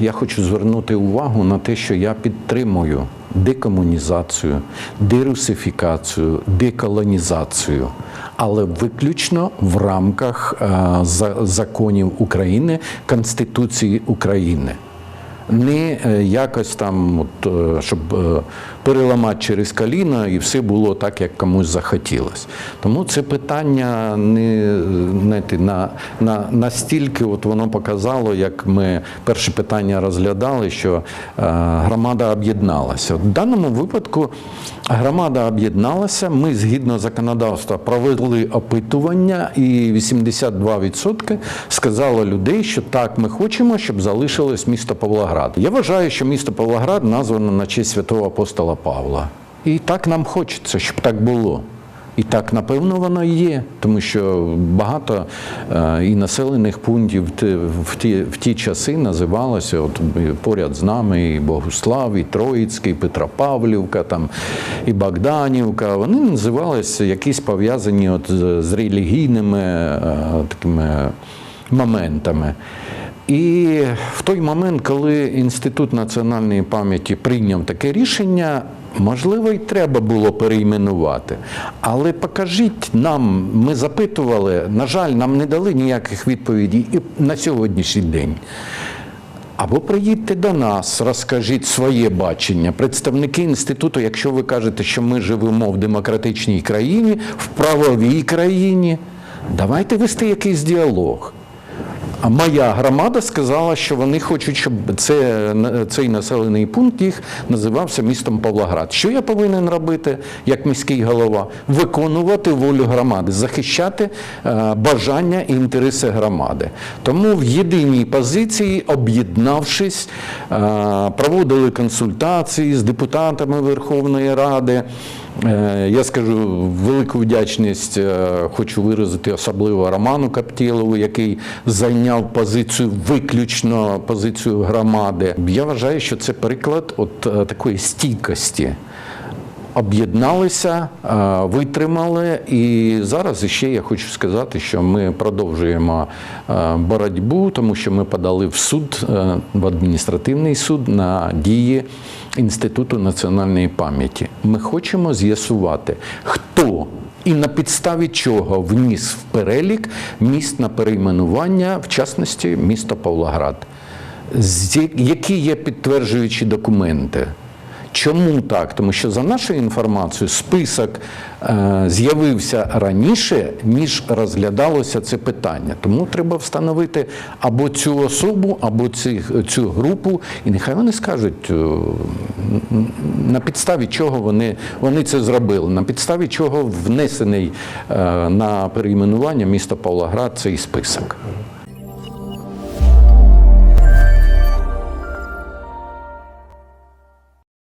я хочу звернути увагу на те, що я підтримую декомунізацію, дерусифікацію, деколонізацію, але виключно в рамках е, законів України, Конституції України. Не якось там, от, е, щоб е, переламати через коліно і все було так, як комусь захотілося. Тому це питання не знаєте, на, на, настільки от воно показало, як ми перше питання розглядали, що е, громада об'єдналася. В даному випадку громада об'єдналася. Ми згідно законодавства провели опитування, і 82% сказало людей, що так, ми хочемо, щоб залишилось місто Павлоград. Я вважаю, що місто Павлоград названо на честь святого апостола Павла. І так нам хочеться, щоб так було. І так, напевно, воно і є, тому що багато е, і населених пунктів в ті, в ті часи називалося от поряд з нами і Богуслав, і Троїцький, і Петропавлівка, там, і Богданівка. Вони називалися якісь пов'язані от з, з релігійними е, такими моментами. І в той момент, коли Інститут національної пам'яті прийняв таке рішення, можливо, і треба було перейменувати. Але покажіть нам, ми запитували, на жаль, нам не дали ніяких відповідей і на сьогоднішній день. Або приїдьте до нас, розкажіть своє бачення. Представники інституту, якщо ви кажете, що ми живемо в демократичній країні, в правовій країні, давайте вести якийсь діалог. А моя громада сказала, що вони хочуть, щоб це, цей населений пункт їх називався містом Павлоград. Що я повинен робити як міський голова? Виконувати волю громади, захищати е, бажання і інтереси громади. Тому в єдиній позиції, об'єднавшись, е, проводили консультації з депутатами Верховної Ради. Е, Я скажу велику вдячність, е, хочу виразити особливо Роману Каптєлову, який зайняв позицію виключно позицію громади. Я вважаю, що це приклад от е, такої стійкості. Об'єдналися, витримали, і зараз ще я хочу сказати, що ми продовжуємо боротьбу, тому що ми подали в суд, в адміністративний суд на дії Інституту національної пам'яті. Ми хочемо з'ясувати, хто і на підставі чого вніс в перелік міст на перейменування, в частності місто Павлоград. Які є підтверджуючі документи? Чому так? Тому що за нашою інформацією список е, з'явився раніше, ніж розглядалося це питання. Тому треба встановити або цю особу, або цих, цю групу, і нехай вони скажуть, е, на підставі чого вони, вони це зробили, на підставі чого внесений е, на перейменування міста Павлоград цей список.